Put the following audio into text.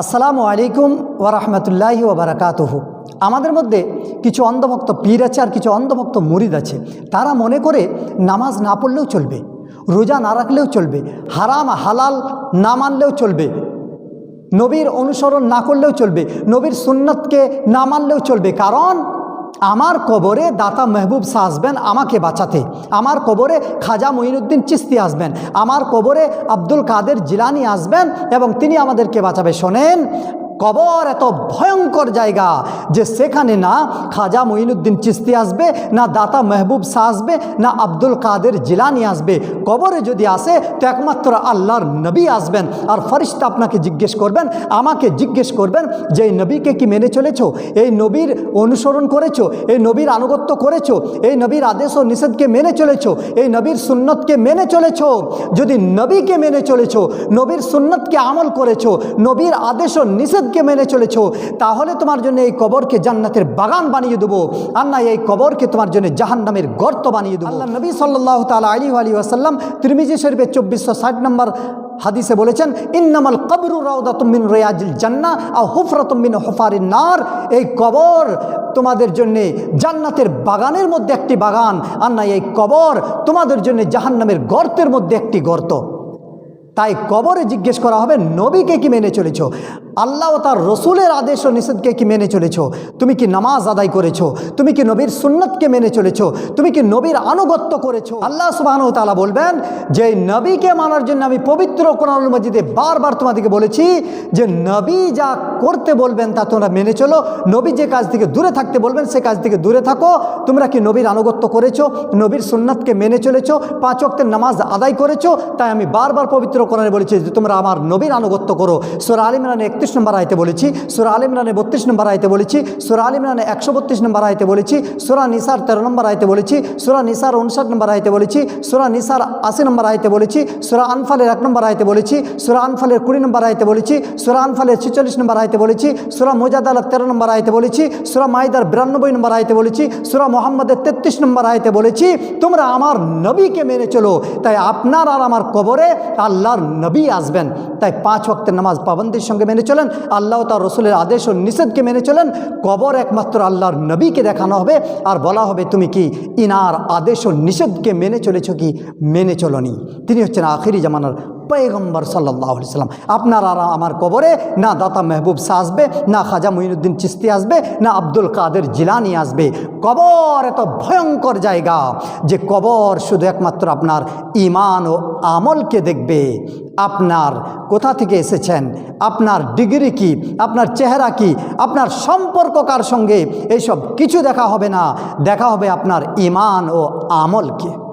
আসসালামু আলাইকুম ওরহমতুল্লাহ ওবরাকাতহ আমাদের মধ্যে কিছু অন্ধভক্ত পীর আছে আর কিছু অন্ধভক্ত মুরিদ আছে। তারা মনে করে নামাজ না পড়লেও চলবে, রোজা না রাখলেও চলবে, হারাম, হালাল না মানলেও চলবে, নবীর অনুসরণ না করলেও চলবে, নবীর সুন্নতকে না মানলেও চলবে। কারণ আমার কবরে দাতা মেহবুব শাহ আসবেন, আমাকে বাঁচাতে। আমার কবরে খাজা মঈনুদ্দিন চিস্তি আসবেন, আমার কবরে আব্দুল কাদের জিলানি আসবেন এবং তিনি আমাদেরকে বাঁচাবে। শোনেন কবর এত ভয়ঙ্কর জায়গা যে সেখানে না খাজা মঈনুদ্দিন চিস্তি আসবে, না দাতা মেহবুব শাহ আসবে, না আব্দুল কাদের জিলানি আসবে। কবরে যদি আসে, তো একমাত্র আল্লাহর নবী আসবেন। আর ফরিস্তা আপনাকে জিজ্ঞেস করবেন, আমাকে জিজ্ঞেস করবেন যে এই নবীকে কি মেনে চলেছো? এই নবীর অনুসরণ করেছ? এই নবীর আনুগত্য করেছ? এই নবীর আদেশ ও নিষেধকে মেনে চলেছো? এই নবীর সুন্নতকে মেনে চলেছো? যদি নবীকে মেনে চলেছো, নবীর সুন্নতকে আমল করেছ, নবীর আদেশ ও নিষেধকে মেনে চলেছো তাহলে তোমার জন্য এই কবরকে জান্নাতের বাগান বানিয়ে দেবো। আর না এই কবরকে তোমার জন্য জাহান্নামের গর্ত বানিয়ে দেবো। আল্লাহ নবী সাল্লাহ তালা আলী আলী আসাল্লাম তিরমিজি শরীফের চব্বিশশো ষাট নম্বর হাদিসে বলেছেন ইন্নামাল কবরু রাউদা তুমিন রেয়াজিল জান্না আর হুফরা তুমিন হুফারিন নার। এই কবর তোমাদের জন্যে জান্নাতের বাগানের মধ্যে একটি বাগান। আর না এই কবর তোমাদের জন্য জাহান্নামের গর্তের মধ্যে একটি গর্ত। তাই কবরে জিজ্ঞেস করা হবে নবীকে কি মেনে চলেছ? আল্লাহ ও তার রসুলের আদেশ ও নিষেধকে কি মেনে চলেছ? তুমি কি নামাজ আদায় করেছ? তুমি কি নবীর সুন্নতকে মেনে চলেছ? তুমি কি নবীর আনুগত্য করেছ? আল্লাহ সুবাহ তালা বলবেন, যে নবীকে মানার জন্য আমি পবিত্র কোরআন মজিদে বারবার তোমাদেরকে বলেছি যে নবী যা করতে বলবেন তা তোমরা মেনে চলো। নবী যে কাজ থেকে দূরে থাকতে বলবেন, সে কাজ থেকে দূরে থাকো। তোমরা কি নবীর আনুগত্য করেছ? নবীর সুন্নতকে মেনে চলেছো? পাঁচ অক্টের নামাজ আদায় করেছ? তাই আমি বারবার পবিত্র কোরআনে বলেছি যে তোমরা আমার নবীর আনুগত্য করো। সুরা আল ইমরানে একত্রিশ নম্বর আয়তে বলেছি সুরা আল ইমরানে বত্রিশ নম্বর আয়তে বলেছি সুরা আল ইমরানে একশো বত্রিশ নম্বর আয়তে বলেছি সুরা নিসার তেরো নম্বর আয়তে বলেছি সুরা নিসার উনষাট নম্বর আয়তে বলেছি সুরা নিসার আশি নম্বর আয়তে বলেছি সুরা আনফালের এক নম্বর আয়তে বলেছি সুরা আনফালের কুড়ি নম্বর আয়তে বলেছি সুরা আনফালের ছেচল্লিশ নম্বর আয়তে বলেছি সুরা মোজাদালার তেরো নম্বর আয়তে বলেছি সুরা মাইদার বিরানব্বই নম্বর আয়তে বলেছি সুরা মোহাম্মদের তেত্রিশ নম্বর আয়তে বলেছি তোমরা আমার নবীকে মেনে চলো তাই আপনার আর আমার কবরে আল্লাহর নবী আসবেন তাই পাঁচ ওয়াক্তের নামাজ পাবন্দির সঙ্গে মেনে চলেন আল্লাহ তার রসুলের আদেশ ও নিষেধকে মেনে চলেন, কবর একমাত্র আল্লাহর নবীকে দেখানো হবে। আর বলা হবে, তুমি কি ইনার আদেশ ও নিষেধকে মেনে চলেছ কি? মেনে চলনি। তিনি হচ্ছেন আখিরি জামানার পয়গম্বর সাল্লাহ সাল্লাম। আপনার আর আমার কবরে না দাতা মেহবুব শাহ আসবে, না খাজা মঈনুদ্দিন চিস্তি আসবে, না আব্দুল কাদের জিলানি আসবে। কবর এত ভয়ঙ্কর জায়গা যে কবর শুধু একমাত্র আপনার ইমান ও আমলকে দেখবে। আপনার কোথা থেকে এসেছেন? আপনার ডিগ্রি কি? আপনার চেহারা কি? আপনার সম্পর্ক কার সঙ্গে? এইসব কিছু দেখা হবে না। দেখা হবে আপনার ইমান ও আমলকে।